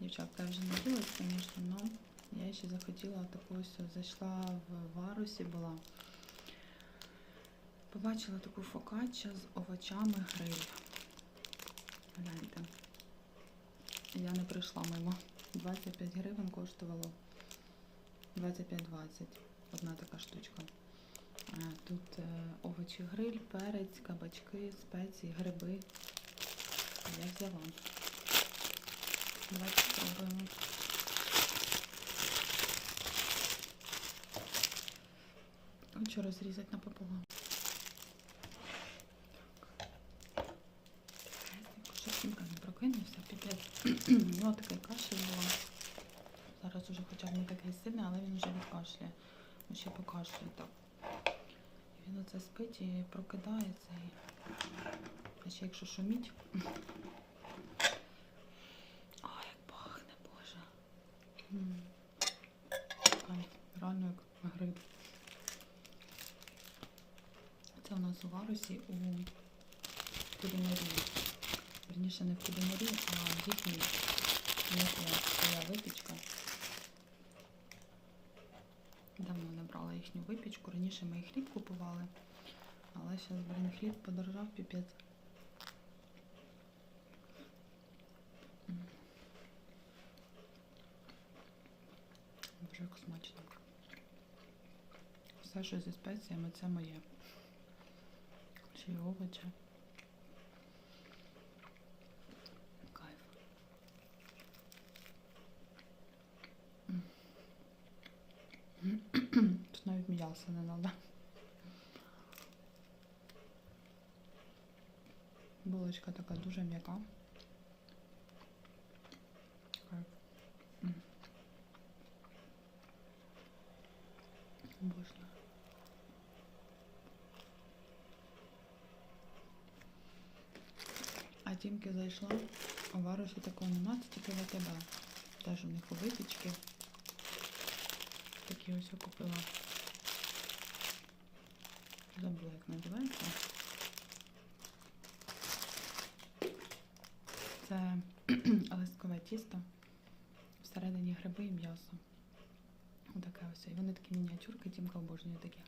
Дівчатка, вже не ділась, звісно, але я ще захотіла таку ось зайшла в варусі була. Побачила таку фокачча з овочами гриль. Гляньте. Я не прийшла мимо. 25 гривень коштувало 25-20. Одна така штучка. Тут е, овочі гриль, перець, кабачки, спеції, гриби. Я взяла. Давайте спробуємо. Хочу розрізати напополам. Сімка не прокинувся. У нього такий кашель була. Зараз уже хоча б не такий сильний, але він вже відкашляє. Ну, ще покашлює так. Він оце спить і прокидається. І... Ще якщо шуміть. Ой, як пахне, боже. М. Кайф. Реально як гриб. Це у нас у Варусі у кулінарії. Верніше не в кулінарії, а в їхній своя випічка. Давно не брала їхню випічку. Раніше ми і хліб купували, але зараз, блін, хліб подорожав піпець. Боже, як смачно. Все, що зі спеціями, це моє. Ще й овочі. Кайф. Тут навіть м'яса не треба. Булочка така дуже м'яка. Кайф. М. Обожнюю. А тільки зайшла, у варусі такого нема, це тільки ВТБ. Теж у них у випічки. Такі ось я купила. Забула, як називається. Це листкове тісто. Всередині гриби і м'ясо. Отаке ось. І вони такі мініатюрки, тімка обожнює таке.